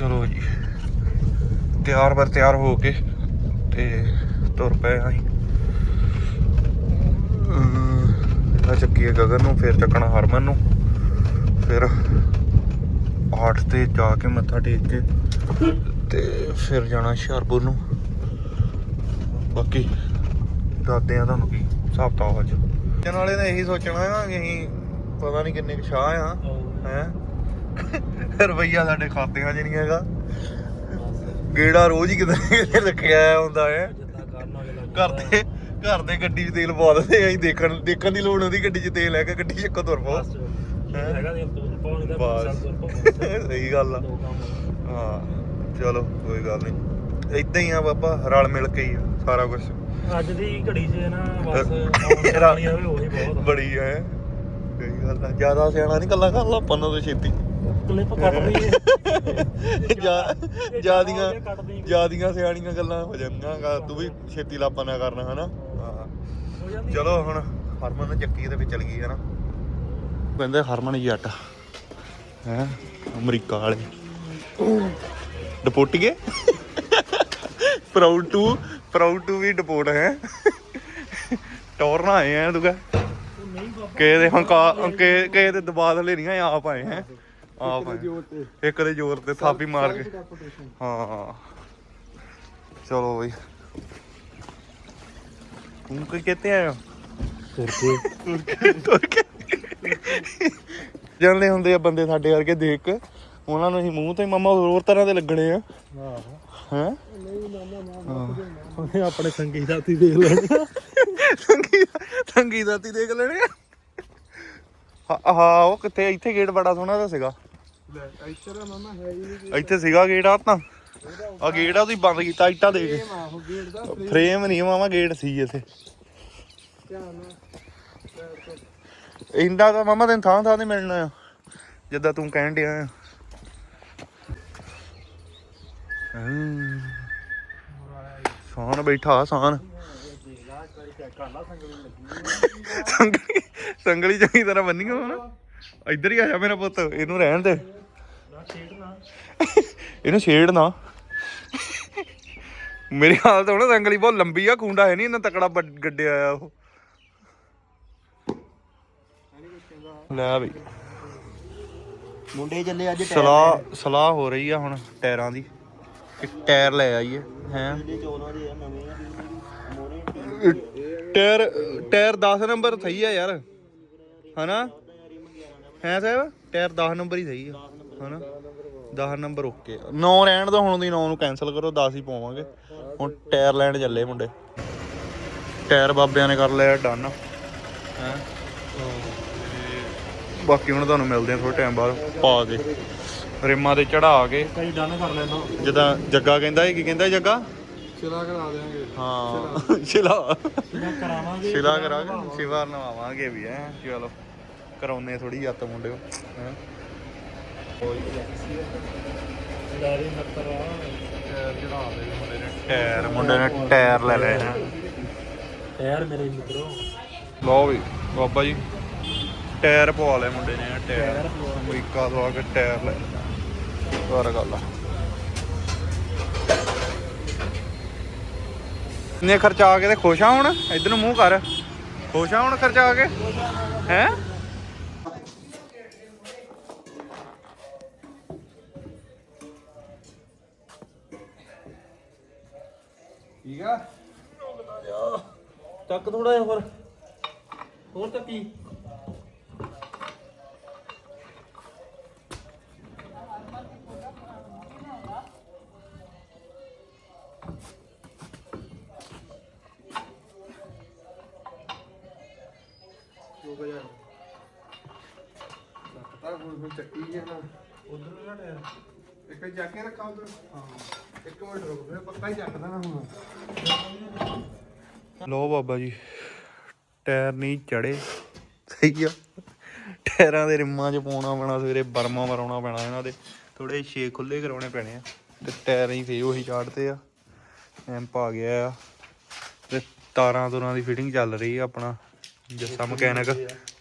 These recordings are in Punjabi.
ਚਲੋ ਜੀ। ਤਿਆਰ ਬਰ ਤਿਆਰ ਹੋ ਕੇ ਤੇ ਤੁਰ ਪਏ ਅਸੀਂ। ਆ ਚੱਕੀਏ ਗਗਨ ਨੂੰ ਫਿਰ ਚੱਕਣਾ ਹਰਮਨ ਨੂੰ। ਫਿਰ ਆਠ ਤੇ ਜਾ ਕੇ ਮੱਥਾ ਟੇਕ ਕੇ ਤੇ ਫਿਰ ਜਾਣਾ ਹੁਸ਼ਿਆਰਪੁਰ ਨੂੰ। ਬਾਕੀ ਦੱਸਦੇ ਆ ਤੁਹਾਨੂੰ ਕੀ ਹਿਸਾਬ ਤਾਂ ਅੱਜ। ਇਹਨਾਂ ਵਾਲੇ ਨੇ ਇਹੀ ਸੋਚਣਾ ਆ ਕਿ ਅਸੀਂ ਪਤਾ ਨਹੀਂ ਕਿੰਨੇ ਕੁ ਸ਼ਾਹ ਆ। ਹੈ? ਰੁਪਈਆ ਸਾਡੇ ਖਾਤਿਆਂ 'ਚ ਨਹੀਂ ਹੈਗਾ। ਗੇੜਾ ਰੋਜ਼ ਹੀ ਕਿਤੇ ਰੱਖਿਆ ਹੁੰਦਾ ਹੈ। ਘਰ ਦੇ ਘਰ ਦੇ ਗੱਡੀ 'ਚ ਤੇਲ ਪਵਾ ਦਿੰਦੇ ਅਸੀਂ ਦੇਖਣ ਦੇਖਣ ਦੀ ਲੋੜ ਹੁੰਦੀ ਗੱਡੀ 'ਚ ਤੇਲ ਲੈ ਕੇ ਗੱਡੀ 'ਚ ਇੱਕੋ ਤੁਰ ਪਓ। ਹੈਗਾ ਸਹੀ ਗੱਲ ਆ। ਹਾਂ ਚਲੋ ਕੋਈ ਗੱਲ ਨਹੀਂ। ਇਦਾਂ ਹੀ ਆ ਬਾਬਾ ਰਲ ਮਿਲ ਕੇ ਹੀ ਆ ਸਾਰਾ ਕੁਝ ਅੱਜ ਦੀ ਘੜੀ 'ਚ ਨਾ ਬਸ ਰਾ- ਆਉਣੀ ਹੋਵੇ ਉਹੀ ਬਹੁਤ ਆ। ਬੜੀ ਹੈ। ਸਹੀ ਗੱਲ ਆ। ਜ਼ਿਆਦਾ ਸਿਆਣਾ ਨਹੀਂ ਗੱਲਾਂ ਕਰ ਲਾ ਆਪਾਂ ਨੂੰ ਤੇ ਛੇਤੀ। ਕਲਿੱਪ ਕੱਟ ਰਹੀ ਹੈ ਜਾ- ਜਿਆਦੀਆਂ ਜਿਆਦੀਆਂ ਸਿਆਣੀਆਂ ਗੱਲਾਂ ਹੋ ਜਾਂਦੀਆਂ ਗਾ ਤੂੰ ਵੀ ਛੇਤੀ ਲਾਪਾ ਨਾ ਕਰਨਾ ਹਨਾ? ਹਾਂ। ਹੋ ਜਾਂਦੀ ਚਲੋ ਹੁਣ ਹਰਮਨ ਨੇ ਚੱਕੀ ਦੇ ਵਿੱਚ ਚਲ ਗਈ ਹਨਾ? ਕਹਿੰਦੇ ਹਰਮਨ ਜੱਟ ਹੈ? ਅਮਰੀਕਾ ਵਾਲੇ। ਡਿਪੋਰਟੀਏ ਪ੍ਰਾਊਡ ਟੂ ਪ੍ਰਾਊਡ ਟੂ ਵੀ ਡਿਪੋਰਟ ਹੈ? ਟੋਰਨਾ ਆਏ ਆ ਤੂੰ ਕਹ। ਉਹ ਨਹੀਂ ਬਾਬਾ। ਕਿਸੇ ਦੇ ਹੰਕਾ ਕਿਸੇ ਕਿਸੇ ਦੇ ਦਬਾਅ ਥੱਲੇ ਨਹੀਂ ਆਏ ਆਪ ਆਏ ਹੈ? ਆਪ ਆਏ ਇੱਕ ਦੇ ਜ਼ੋਰ ਤੇ ਥਾਪੀ ਮਾਰ ਕੇ। ਹਾਂ। ਚਲੋ ਬਈ। ਤੂੰ ਕੀ ਕਹਤੇ ਆਇਆ? ਕਰਕੇ ਤੁਰ ਕੇ ਜਾਣਦੇ ਹੁੰਦੇ ਆ ਬੰਦੇ ਸਾਡੇ ਵਰਗੇ ਦੇਖ। ਕੇ ਉਹਨਾਂ ਨੂੰ ਅਸੀਂ ਮੂੰਹ ਤੇ ਮਮਾ ਹੋਰ ਤਰ੍ਹਾਂ ਦੇ ਲੱਗਣੇ ਆ। ਹੈ? ਉਹਨੇ ਆਪਣੇ ਸੰਗੀ ਸਾਥੀ ਦੇਖ ਲੈਣੇ ਸੰਗੀ ਸੰਗੀ ਦਾਤੀ ਦੇਖ ਲੈਣੇ ਆ। ਹਾਂ- ਹਾਂ ਉਹ ਕਿੱਥੇ ਇੱਥੇ ਗੇਟ ਬੜਾ ਸੋਹਣਾ ਦਾ ਸੀਗਾ। ਇੱਥੇ ਦਾ ਮਾਮਾ ਹੈ ਹੀ ਨਹੀਂ ਇੱਥੇ ਸੀਗਾ ਗੇਟ ਆ ਤਾਂ ਆ ਗੇਟ ਆ ਤੁਸੀਂ ਬੰਦ ਕੀਤਾ ਇੱਟਾਂ ਦੇ ਕੇ। ਆਹੋ ਗੇਟ ਦਾ ਫਰੇਮ ਨਹੀਂ ਮਾਮਾ ਗੇਟ ਸੀ ਇੱਥੇ। ਧਿਆਨ ਨਾਲ। ਇੰਦਾ ਤਾਂ ਮਾਮਾ ਤੈਨੂੰ ਥਾਂ ਥਾਂ ਤੇ ਮਿਲਣਾ ਆ। ਜਿੱਦਾਂ ਤੂੰ ਕਹਿਣ ਡਿਆ ਆ। ਹਮ। ਸਾਨ ਬੈਠਾ ਸਾਨ। ਸੰਗਲੀ ਸੰਗਲੀ ਚੰਗੀ ਤਰ੍ਹਾਂ ਬੰਨੀ ਹੋਣਾ। ਇੱਧਰ ਹੀ ਆ ਜਾ ਮੇਰਾ ਪੁੱਤ ਇਹਨੂੰ ਰਹਿਣ ਦੇ। ਇਹਨੂੰ ਛੇੜ ਨਾ। ਮੇਰੀ ਹਾਲਤ ਹੁਣ ਸੰਗਲੀ ਬਹੁਤ ਲੰਬੀ ਆ ਖੁੰਡਾ ਹੈ ਨਹੀਂ ਇਹਨਾਂ ਤਕੜਾ ਗੱਡਿਆ ਆ ਉਹ। ਲੈ ਬਈ। ਮੁੰਡੇ ਚੱਲੇ ਅੱਜ ਸਲਾਹ ਸਲਾਹ ਹੋ ਰਹੀ ਆ ਹੁਣ ਟਾਇਰਾਂ ਦੀ। ਇੱਕ ਟਾਇਰ ਲੈ ਆਈਏ ਹੈ। ਟਾਇਰ ਟਾਇਰ 10 ਨੰਬਰ ਸਹੀ ਆ ਯਾਰ। ਹਨਾ? ਹੈ ਸਾਹਿਬ? ਟਾਇਰ 10 ਨੰਬਰ ਹੀ ਸਹੀ ਆ। ਹਨਾ? 10 ਨੰਬਰ ਓਕੇ 9 ਰਹਿਣ ਦੋ ਹੁਣ ਦੀ 9 ਨੂੰ ਕੈਨਸਲ ਕਰੋ 10 ਹੀ ਪਾਵਾਂਗੇ। ਹੁਣ ਟਾਇਰ ਲੈਣ ਚੱਲੇ ਮੁੰਡੇ। ਟਾਇਰ ਬਾਬਿਆਂ ਨੇ ਕਰ ਲਿਆ ਡਨ। ਹੈ? ਬਾਕੀ ਹੁਣ ਤੁਹਾਨੂੰ ਮਿਲਦੇ ਆ ਥੋੜੇ ਟਾਈਮ ਬਾਅਦ। ਪਾ ਕੇ। ਰਿਮਾਂ ਤੇ ਚੜਾ ਕੇ। ਕਈ ਡਨ ਕਰ ਲੈਣਾ ਜਿੱਦਾਂ ਜੱਗਾ ਕਹਿੰਦਾ ਇਹ ਕੀ ਕਹਿੰਦਾ ਜੱਗਾ? ਚਲਾ ਕਰਾ ਦੇਾਂਗੇ ਹਾਂ ਸ਼ਿਲਾ। ਕਿਹਨਾਂ ਕਰਾਵਾਂਗੇ। ਸ਼ਿਲਾ ਕਰਾਂਗੇ। ਸ਼ਿਵਾਰ ਨਵਾਵਾਂਗੇ ਵੀ ਹੈ। ਚਲੋ ਕਰਾਉਨੇ ਥੋੜੀ ਯੱਤ ਮੁੰਡਿਓ ਹੈ? ਟਾਇਰ ਮੁੰਡੇ ਨੇ ਟਾਇਰ ਲੈ ਲਏ ਹੈ ਯਾਰ ਮੇਰੇ ਮਿੱਤਰੋ। ਲਓ ਵੀ ਬਾਬਾ ਜੀ ਟਾਇਰ ਪਵਾ ਲਏ ਮੁੰਡੇ ਨੇ ਟਾਇਰ। ਅਮਰੀਕਾ ਤੋਂ ਆ ਕੇ ਟਾਇਰ ਲੈ ਵਾਰ ਗੱਲ ਆ। ਨੇ ਖਰਚਾ ਕੇ ਤੇ ਖੁਸ਼ ਆ ਹੁਣ? ਇਧਰ ਨੂੰ ਮੂੰਹ ਕਰ। ਖੁਸ਼ ਆ ਹੁਣ ਖਰਚਾ ਕੇ? ਹੈ? ਠੀਕ ਆ? ਚੱਕ ਥੋੜਾ ਜਿਹਾ ਹੋਰ। ਹੋਰ ਚੱਕੀ ਰੁਕ ਜਾ ਤਾਂ ਹੁਣ ਚੱਕੀ ਨਾ। ਉਧਰ ਨਾ ਟਾਇਰ ਇੱਕ ਜਾ ਕੇ ਰੱਖਾ ਉਧਰ। ਹਾਂ, ਇੱਕ ਮਿੰਟ ਰੁਕ ਫਿਰ, ਪੱਕਾ ਹੀ ਚੱਕਦਾ ਨਾ ਹੁਣ। ਲੋ ਬਾਬਾ ਜੀ, ਟਾਇਰ ਨਹੀਂ ਚੜੇ ਸਹੀ ਆ। ਟਾਇਰਾਂ ਦੇ ਰਿਮਾਂ 'ਚ ਪਾਉਣਾ ਪੈਣਾ, ਸਵੇਰੇ ਬਰਮਾ ਮਰਾਉਣਾ ਪੈਣਾ ਇਹਨਾਂ ਦੇ। ਥੋੜੇ ਛੇ ਖੁੱਲੇ ਕਰਾਉਣੇ ਪੈਣੇ ਆ। ਤੇ ਟਾਇਰ ਹੀ ਫੇਰ ਉਹੀ ਚਾੜਤੇ ਆ। ਐਂਪ ਆ ਗਿਆ ਆ। ਤੇ ਤਾਰਾਂ ਤੁਰਾਂ ਦੀ ਫਿਟਿੰਗ ਚੱਲ ਰਹੀ ਆ ਆਪਣਾ। ਜੱਸਾ ਮਕੈਨਿਕ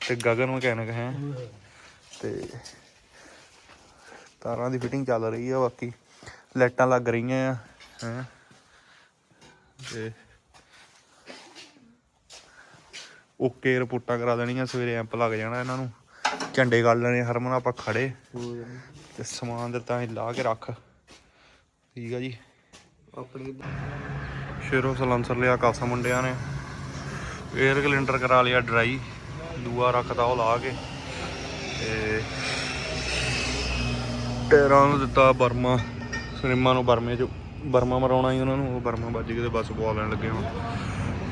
ਤੇ ਗਗਨ ਮਕੈਨਿਕ ਹੈ। ਤੇ ਤਾਰਾਂ ਦੀ ਫਿਟਿੰਗ ਚੱਲ ਰਹੀ ਆ ਬਾਕੀ ਲਾਈਟਾਂ ਲੱਗ ਰਹੀਆਂ ਆ ਹੈ। ਤੇ ਓਕੇ ਰਿਪੋਰਟਾਂ ਕਰਾ ਦੇਣੀਆਂ ਸਵੇਰੇ ਐਂਪ ਲੱਗ ਜਾਣਾ ਇਹਨਾਂ ਨੂੰ। ਝੰਡੇ ਗੱਲ ਲੈਣੇ ਹਰਮਨ ਆਪਾਂ ਖੜੇ। ਤੇ ਸਮਾਨ ਦਿੱਤਾ ਅਸੀਂ ਲਾ ਕੇ ਰੱਖ। ਠੀਕ ਆ ਜੀ। ਆਪਣੀ ਸ਼ੇਰੋ ਸਲੰਸਰ ਲਿਆ ਕਾਸਾ ਮੁੰਡਿਆਂ ਨੇ। 에ਅਰ ਕਲਿੰਡਰ ਕਰਾ ਲਿਆ ਡਰਾਈ ਦੂਆ ਰੱਖਦਾ ਉਹ ਲਾ ਕੇ। ਤੇ ਟਾਇਰਾਂ ਨੂੰ ਦਿੱਤਾ ਬਰਮਾ ਸਨੇਮਾ ਨੂੰ ਬਰਮੇ ਚ ਬਰਮਾ ਮਰਾਉਣਾ ਹੀ ਉਹਨਾਂ ਨੂੰ ਉਹ ਬਰਮਾ ਵੱਜ ਕੇ ਤੇ ਬਸ ਪਵਾ ਲੈਣ ਲੱਗੇ ਹੁਣ।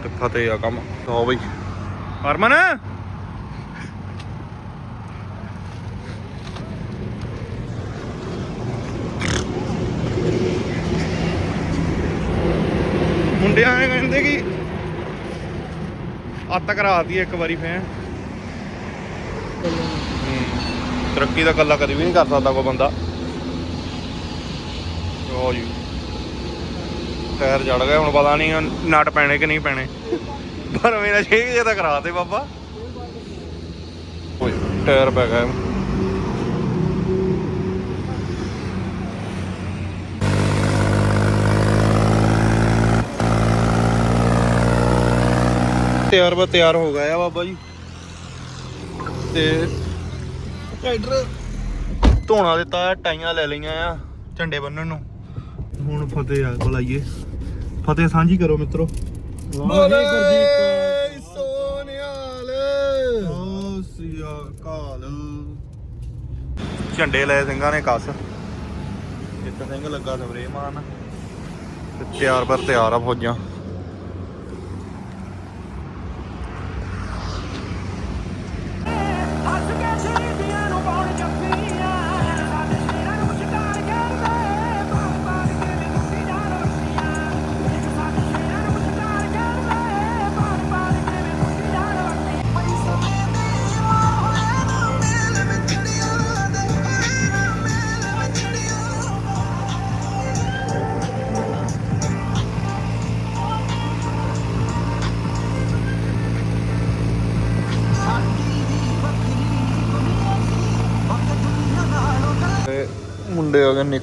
ਤੇ ਫਤਿਹ ਆ ਕੰਮ ਹੋ ਬਈ। ਹਰਮਨ! ਮੁੰਡਿਆਂ ਨੇ ਕਹਿੰਦੇ ਕਿ ਅੱਤ ਕਰਾਤੀ ਇੱਕ ਵਾਰੀ ਫੇਰ। ਤਰੱਕੀ ਦਾ ਕੱਲਾ ਕਦੀ ਵੀ ਨਹੀਂ ਕਰ ਸਕਦਾ ਕੋਈ ਬੰਦਾ। ਲਓ ਜੀ। ਟਾਇਰ ਜੜ ਗਿਆ ਹੁਣ ਪਤਾ ਨਹੀਂ ਨਟ ਪੈਣੇ ਕਿ ਨਹੀਂ ਪੈਣੇ। ਪਰ ਮੇਰਾ 6 ਜੇ ਤਾਂ ਕਰਾਤੇ ਬਾਬਾ। ਓਏ, ਟਾਇਰ ਪੈ ਗਿਆ। ਤਿਆਰ ਬਾ ਤਿਆਰ ਹੋ ਗਿਆ ਆ ਬਾਬਾ ਜੀ। ਤੇ ਟਰੈਕਟਰ ਧੋਣਾ ਦਿੱਤਾ, ਟਾਈਆਂ ਲੈ ਲਈਆਂ ਆ ਝੰਡੇ ਬੰਨਣ ਨੂੰ। ਹੁਣ ਫਤਿਹ ਆ ਕੋਲ ਆਈਏ ਫਤਿਹ ਸਾਂਝੀ ਕਰੋ ਮਿੱਤਰੋ। ਵਾਹਿਗੁਰੂ ਜੀ ਕਾ ਸੋਨਿਆਲ ਓ ਸਿਆ ਕਾਲ ਝੰਡੇ ਲਏ ਸਿੰਘਾਂ ਨੇ ਕੱਸ। ਇੱਕ ਸਿੰਘ ਲੱਗਾ ਸਵਰੇ ਮਾਰਨ ਤੇ ਤਿਆਰ ਪਰ ਤਿਆਰ ਆ ਫੌਜਾਂ। ਹੱਸ ਕੇ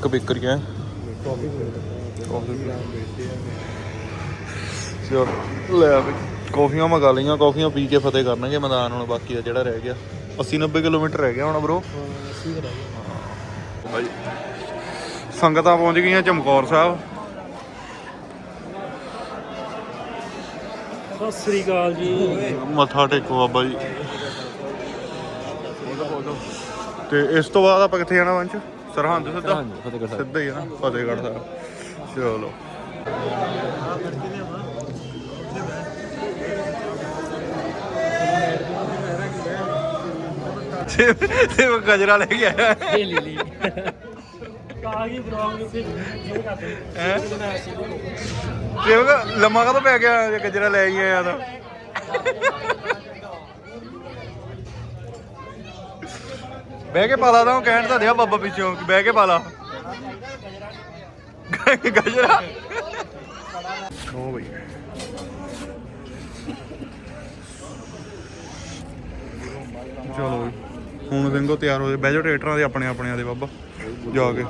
ਬਿਕਰੀਆਂ ਕਾਫੀ ਕਾਫੀ ਚਲ ਲੈ ਵੀ। ਕਾਫੀਆਂ ਮੰਗਾ ਲਈਆਂ ਕਾਫੀਆਂ ਪੀ ਕੇ ਫਤਿਹ ਕਰਨਗੇ ਮੈਦਾਨ ਹੁਣ ਬਾਕੀ ਦਾ ਜਿਹੜਾ ਰਹਿ ਗਿਆ। 80 90 ਕਿਲੋਮੀਟਰ ਰਹਿ ਗਿਆ ਹੁਣ ਬ్రో ਭਾਈ ਸੰਗਤਾਂ ਪਹੁੰਚ ਗਈਆਂ ਚਮਕੌਰ ਸਾਹਿਬ। ਸਤਿ ਸ੍ਰੀ ਅਕਾਲ ਜੀ। ਮੱਥਾ ਟੇਕੋ ਬਾਬਾ ਜੀ। ਤੇ ਇਸ ਤੋਂ ਬਾਅਦ ਆਪਾਂ ਕਿੱਥੇ ਜਾਣਾ ਵੰਚ ਸਰਹੰਦ ਸਿੱਧਾ? ਸਿੱਧਾ ਹੀ ਹੈ ਨਾ ਫਤਿਹਗੜ੍ਹ ਸਾਹਿਬ। ਚਲੋ। ਤੇ ਤੇ ਉਹ ਗਜਰਾ ਲੈ ਕੇ ਆਇਆ। ਇਹ ਲੈ ਲਈ ਗਈ ਬਲੌਗ ਨੂੰ ਫਿਰ ਸ਼ੁਰੂ ਕਰਦੇ ਹੈ ਤੇ ਉਹ ਲੰਮਾ ਕਦੋਂ ਪੈ ਗਿਆ ਜੇ ਗਜਰਾ ਲੈ ਕੇ ਆਇਆ ਤਾਂ? ਬਹਿ ਕੇ ਪਾਲਾ ਤਾਂ ਕਹਿਣ ਤਾਂ ਦਿਆ ਬਾਬਾ ਪਿੱਛੋਂ ਕਿ ਬਹਿ ਕੇ ਪਾਲਾ ਗਜਰਾ। ਉਹ ਬਈ ਚਲੋ ਬਈ ਹੁਣ ਸਿੰਘੋ ਤਿਆਰ ਹੋ ਜਾ। ਬਹਿ ਜਾਓ ਟਰੈਕਟਰਾਂ ਦੇ ਆਪਣੇ ਆਪਣਿਆਂ ਦੇ ਬਾਬਾ। ਜਾ ਕੇ।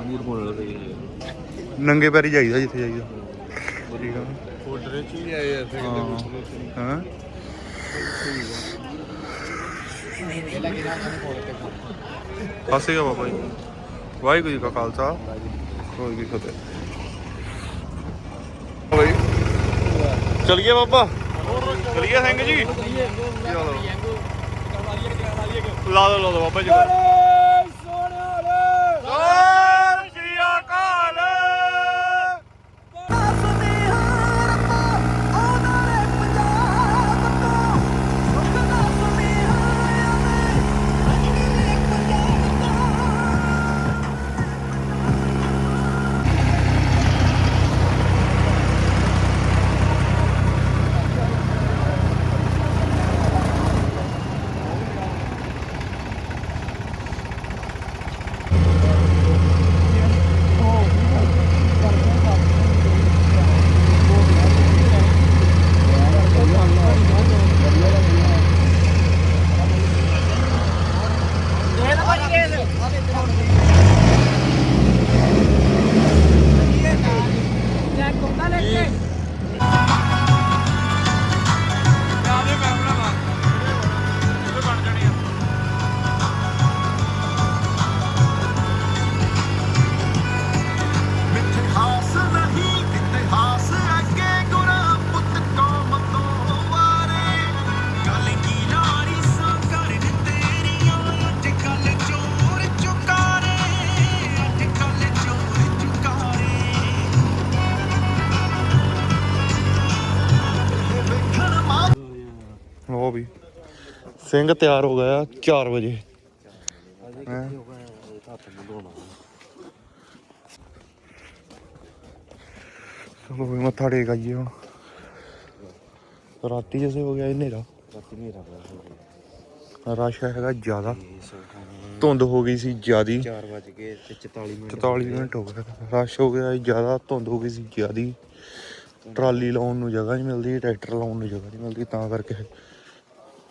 ਨੰਗੇ ਪੈਰੀ ਜਾਈਦਾ ਜਿੱਥੇ ਜਾਈਦਾ। ਠੀਕ ਆ ਫੋਟਰੇ ਚ ਵੀ ਆਏ ਐਸੇ ਹਾਂ ਹਾਂ। ਸਤਿ ਸ਼੍ਰੀ ਅਕਾਲ ਬਾਬਾ ਜੀ। ਵਾਹਿਗੁਰੂ ਜੀ ਕਾ ਖਾਲਸਾ, ਵਾਹਿਗੁਰੂ ਜੀ ਕੀ ਫਤਿਹ। ਬਈ ਚਲਿਏ ਬਾਬਾ? ਚਲਿਏ ਸਿੰਘ ਜੀ? ਚਲੋ। ਲਾ ਦੋ ਲਾ ਦੋ ਬਾਬਾ ਜੀ। ਸਿੰਘ ਤਿਆਰ ਹੋ ਗਿਆ 4 ਵਜੇ। ਹੈਂ? ਵੀ ਮੱਥਾ ਟੇਕ ਆਈਏ ਹੁਣ। ਰਾਤੀ ਜਿਵੇਂ ਹੋ ਗਿਆ ਇਹ ਹਨੇਰਾ ਰਸ਼ ਹੈਗਾ ਜ਼ਿਆਦਾ। ਧੁੰਦ ਹੋ ਗਈ ਸੀ ਜ਼ਿਆਦੀ। 4 ਵਜ ਕੇ ਤੇ 44 ਮਿੰਟ 44 ਮਿੰਟ ਹੋ ਗਏ। ਰਸ਼ ਹੋ ਗਿਆ ਸੀ ਜ਼ਿਆਦਾ ਧੁੰਦ ਹੋ ਗਈ ਸੀ ਜ਼ਿਆਦੀ। ਟਰਾਲੀ ਲਾਉਣ ਨੂੰ ਜਗ੍ਹਾ ਨਹੀਂ ਮਿਲਦੀ ਟਰੈਕਟਰ ਲਾਉਣ ਨੂੰ ਜਗ੍ਹਾ ਨਹੀਂ ਮਿਲਦੀ ਤਾਂ ਕਰਕੇ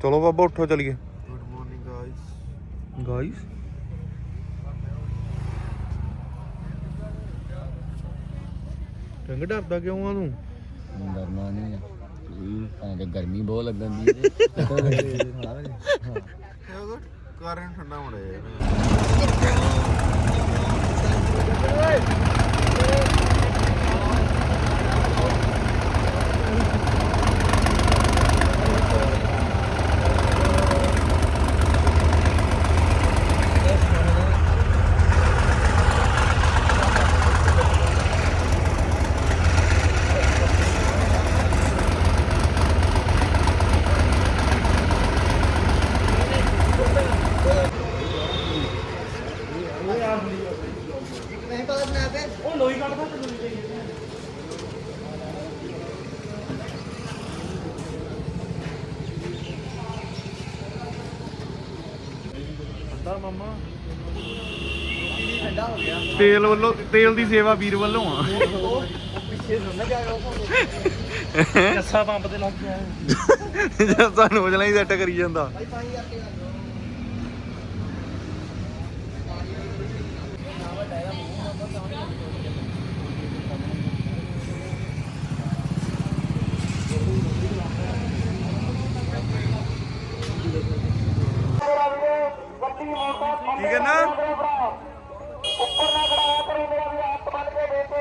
ਚਲੋ ਬਾਬਾ ਉੱਠੋ ਚਲੀਏ। ਗੁੱਡ ਮਾਰਨਿੰਗ ਗਾਇਸ ਗਾਇਸ ਟੰਗ ਡਰਦਾ ਕਿਉਂ ਆ ਤੂੰ? ਡਰਨਾ ਨਹੀਂ ਭਾਵੇਂ ਗਰਮੀ ਬਹੁਤ ਲੱਗਣ ਦੀ ਹੈ ਕਾਰਨ ਠੰਡਾ ਹੋਣਾ ਯਾਰ ਤੇਲ ਵੱਲੋਂ ਤੇਲ ਦੀ ਸੇਵਾ ਵੀਰ ਵੱਲੋਂ ਆ। ਕੱਸਾ ਪੰਪ ਤੇ ਲੱਗ ਗਿਆ ਹੀ ਸੈੱਟ ਕਰੀ ਜਾਂਦਾ। ਕੀ ਕਹਿੰਦਾ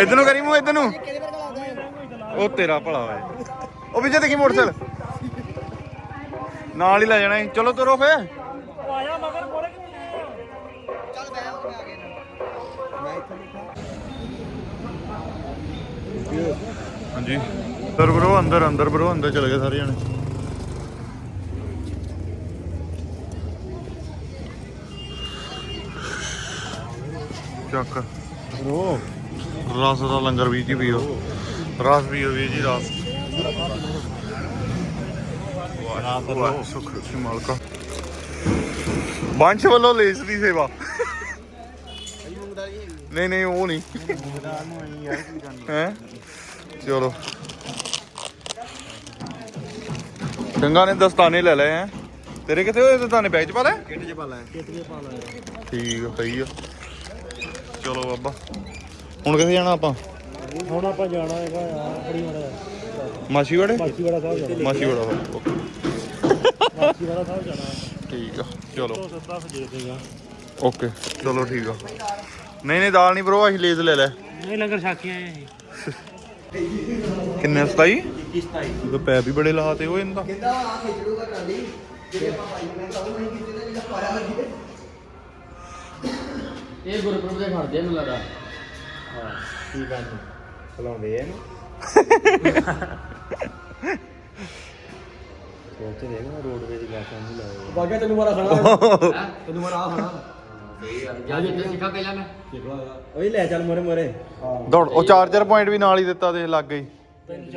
ਇਧਰ ਨੂੰ ਕਰੀ ਮੂੰਹ, ਇਧਰ ਨੂੰ। ਉਹ ਤੇਰਾ ਭਲਾ ਹੋਏ ਉਹ ਵੀ ਜੇ ਦੇਖੀ ਮੋਟਰਸਾਈਕਲ। ਨਾਲ ਹੀ ਲੈ ਜਾਣਾ ਚਲੋ ਤੁਰੋ ਫੇ ਆਇਆ ਮਗਰ ਕੋਲੇ ਕਿੱਥੇ ਹਾਂਜੀ। ਅੰਦਰ ਬਰੋ, ਅੰਦਰ ਅੰਦਰ ਬਰੋ, ਅੰਦਰ ਚਲੇ ਗਏ ਸਾਰੇ ਜਣੇ। ਚੱਕ। ਰਸ ਦਾ ਲੰਗਰ ਵੀ ਜੀ ਪੀਓ। ਰਸ ਵੀ ਜੀ ਰਸ। ਵਾਹ ਸੁਖ ਸੀ ਮਾਲਕਾ। ਬੰਸ਼ ਵੱਲੋਂ ਲੇਸ ਦੀ ਸੇਵਾ। ਨਹੀਂ ਨਹੀਂ ਉਹ ਨਹੀਂ। ਹੈ? ਚਲੋ। ਚੰਗਾ ਨੇ ਦਸਤਾਨੇ ਲੈ ਲਏ ਹੈ। ਤੇਰੇ ਕਿੱਥੇ ਹੋਏ ਦਸਤਾਨੇ? ਬੈਗ ਚ ਪਾ ਲੈ ਕਿੱਟ ਚ ਪਾ ਲੈ ਠੀਕ ਆ ਸਹੀ ਆ। ਚਲੋ ਬਾਬਾ। ਹੁਣ ਕਿੱਥੇ ਜਾਣਾ ਆਪਾਂ? ਹੁਣ ਆਪਾਂ ਜਾਣਾ ਹੈਗਾ ਯਾਰ ਬੜੀ ਮੜਾ ਮਾਛੀ ਵਾੜੇ ਮਾਛੀ ਵਾਲਾ ਸਾਹਿਬ ਜਾਣਾ। ਮਾਛੀ ਵਾੜਾ ਸਾਹਿਬ, ਓਕੇ। ਮਾਛੀ ਵਾਲਾ ਸਾਹਿਬ ਜਾਣਾ। ਠੀਕ ਆ ਚਲੋ। ਤੋਂ ਦੇਗਾ। ਓਕੇ ਚਲੋ ਠੀਕ ਆ। ਨਹੀਂ ਨਹੀਂ ਦਾਲ ਨਹੀਂ ਬਰੋ ਅਸੀਂ ਲੇਜ਼ ਲੈ ਲੈ। ਨਹੀਂ ਲੰਗਰ ਛਾਕੀਆਂ ਇਹ ਕਿੰਨੇ 27 21 27 ਉਹ ਪੈਪ ਵੀ ਬੜੇ ਲਾਤੇ ਹੋ ਇਹਨਾਂ ਦਾ ਇਹ ਗੁਰਪ੍ਰਭ ਦੇ ਖੜਦੇ ਮੈਨੂੰ ਲੱਗਦਾ। ਹਾਂ ਠੀਕ ਆ ਜੀ ਚਲਾਉਂਦੇ ਆ ਇਹਨੂੰ? ਸੋਚ ਦੇਖ ਨਾ ਰੋਡਵੇ ਦੀ ਗਾਸਾਂ ਨਹੀਂ ਲਾਏ ਬਾਗਾ ਤੈਨੂੰ ਮਾਰਾ ਖਾਣਾ ਤੈਨੂੰ ਮਾਰਾ ਆ ਖਾਣਾ ਜਾ ਜਿੱਥੇ ਸਿੱਖਾ ਪਹਿਲਾਂ ਮੈਂ। ਓਏ ਲੈ ਚੱਲ ਮੋਰੇ ਮੋਰੇ। ਦੌੜ ਉਹ ਚਾਰਜਰ ਪੁਆਇੰਟ ਵੀ ਨਾਲ ਹੀ ਦਿੱਤਾ ਤੇ ਲੱਗ ਗਈ। ਤਿੰਨ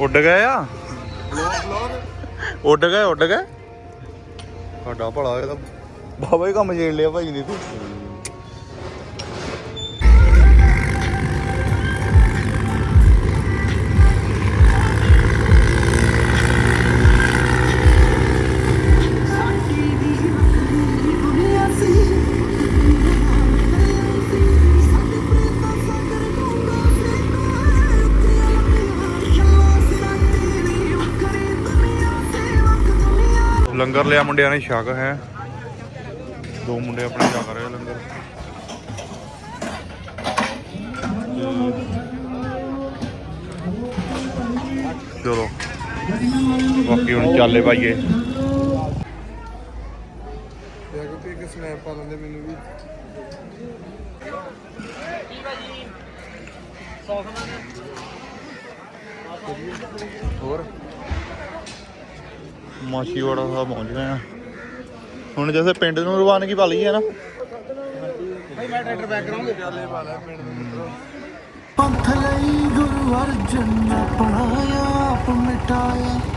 ਉੱਡ ਗਏ ਆ? ਉੱਡ ਗਏ ਉੱਡ ਗਏ? ਸਾਡਾ ਭਲਾ ਇਹ ਤਾਂ ਬਾਬਾ ਹੀ ਕੰਮ ਛੇੜ ਲਿਆ ਭਾਈ ਨੇ ਤੂੰ। ਲੰਗਰ ਲਿਆ ਮੁੰਡਿਆਂ ਨੇ ਛਕ ਹੈ। ਦੋ ਮੁੰਡੇ ਆਪਣੇ ਛਕ ਰਹੇ ਲੰਗਰ। ਚਲੋ, ਬਾਕੀ ਹੁਣ ਚੱਲੇ ਭਾਈਏ। ਤੇ ਅਗਰ ਤੇ ਇੱਕ ਸਨੈਪ ਪਾ ਲੈਂਦੇ ਮੈਨੂੰ ਵੀ। ਮਾਸ਼ੀਵਾੜਾ ਸਾਹਿਬ ਪਹੁੰਚ ਗਏ ਆ। ਹੁਣ ਜੈਸੇ ਪਿੰਡ ਨੂੰ ਰਵਾਨਗੀ ਪਾ ਲਈ ਹੈ ਨਾ ਪੰਥ ਲਈ ਗੁਰੂ ਅਰਜਨ ਨੇ ਪੜਾਇਆ ਆਪ ਮਿਟਾਇਆ।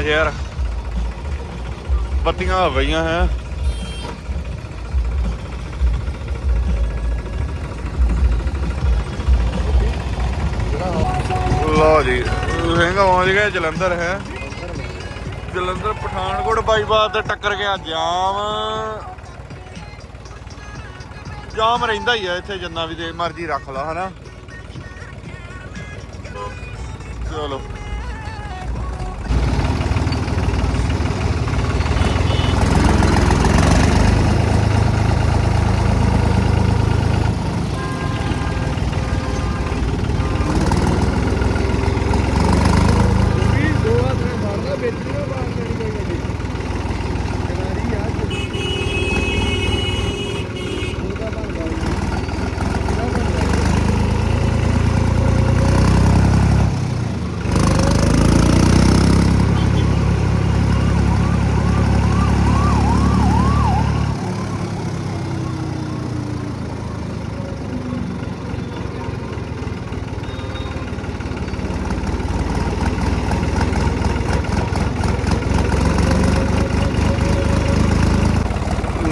ਗਏ ਆ ਬੱਤੀਆਂ ਹੋ ਗਈਆਂ ਹੈ। ਲਓ ਜੀ ਸਿੰਘ ਪਹੁੰਚ ਗਏ ਜਲੰਧਰ ਹੈ। ਜਲੰਧਰ ਪਠਾਨਕੋਟ ਬਾਈਪਾਸ ਤੇ ਟੱਕਰ ਗਿਆ, ਜਾਮ। ਜਾਮ ਰਹਿੰਦਾ ਹੀ ਆ ਇੱਥੇ, ਜਿੰਨਾ ਵੀ ਦੇ ਮਰਜ਼ੀ ਰੱਖ ਲਾ, ਹਨਾ। ਚਲੋ ਵੀ ਦੋ ਹੱਥ ਨਾਲ ਫੜਦਾ ਵਿੱਚ ਨਹੀਂ ਨਾ ਬਾਹਰ ਚੜੀ ਕੋਈ ਗੱਡੀ ਕਿਨਾਰੀ ਆ ਉਹਦਾ ਬਣਦਾ ਉਹਦਾ ਬਣਦਾ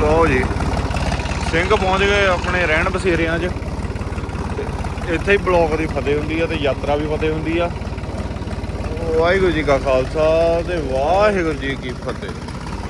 ਲਓ ਜੀ ਸਿੰਘ ਪਹੁੰਚ ਗਏ ਆਪਣੇ ਰਹਿਣ ਬਸੇਰਿਆਂ 'ਚ। ਇੱਥੇ ਹੀ ਬਲੌਕ ਦੀ ਫਤਿਹ ਹੁੰਦੀ ਆ ਤੇ ਯਾਤਰਾ ਵੀ ਫਤਿਹ ਹੁੰਦੀ ਆ। ਵਾਹਿਗੁਰੂ ਜੀ ਕਾ ਖਾਲਸਾ ਤੇ ਵਾਹਿਗੁਰੂ ਜੀ ਕੀ ਫਤਿਹ।